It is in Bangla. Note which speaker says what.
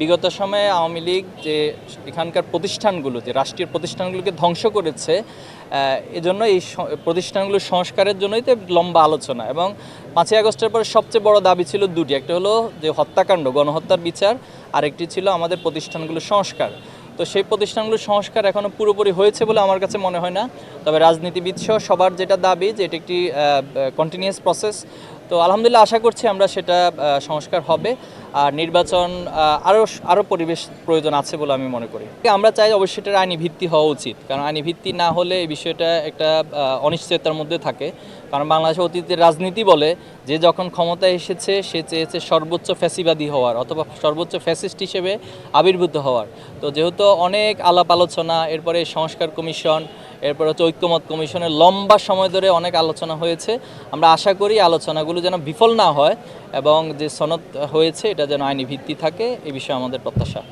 Speaker 1: বিগত সময়ে আওয়ামী লীগ যে এখানকার প্রতিষ্ঠানগুলো, যে রাষ্ট্রীয় প্রতিষ্ঠানগুলোকে ধ্বংস করেছে এজন্য এই প্রতিষ্ঠানগুলো সংস্কারের জন্যই তো লম্বা আলোচনা এবং পাঁচই আগস্টের পরে সবচেয়ে বড় দাবি ছিল দুটি। একটা হলো যে হত্যাকাণ্ড, গণহত্যার বিচার, আরেকটি ছিল আমাদের প্রতিষ্ঠানগুলো সংস্কার। তো সেই প্রতিষ্ঠানগুলোর সংস্কার এখনও পুরোপুরি হয়েছে বলে আমার কাছে মনে হয় না। তবে রাজনীতিবিদ সহ সবার যেটা দাবি যে এটি একটি কন্টিনিউয়াস প্রসেস তো আলহামদুলিল্লাহ আশা করছি আমরা সেটা সংস্কার হবে। আর নির্বাচন আরও আরও পরিবেশ প্রয়োজন আছে বলে আমি মনে করি। আমরা চাই অবশ্যই এটার আইনি ভিত্তি হওয়া উচিত। কারণ আইনি ভিত্তি না হলে এই বিষয়টা একটা অনিশ্চয়তার মধ্যে থাকে। কারণ বাংলাদেশের অতীতের রাজনীতি বলে যে যখন ক্ষমতায় এসেছে, সে চেয়েছে সর্বোচ্চ ফ্যাসিবাদী হওয়ার অথবা সর্বোচ্চ ফ্যাসিস্ট হিসেবে আবির্ভূত হওয়ার। তো যেহেতু অনেক আলাপ আলোচনা, এরপরে সংস্কার কমিশন এরপর হচ্ছে ঐক্যমত কমিশনের লম্বা সময় ধরে অনেক আলোচনা হয়েছে। আমরা আশা করি আলোচনাগুলো যেন বিফল না হয় এবং যে সনদ হয়েছে, এটা যেন আইনি ভিত্তি থাকে, এ বিষয়ে আমাদের প্রত্যাশা।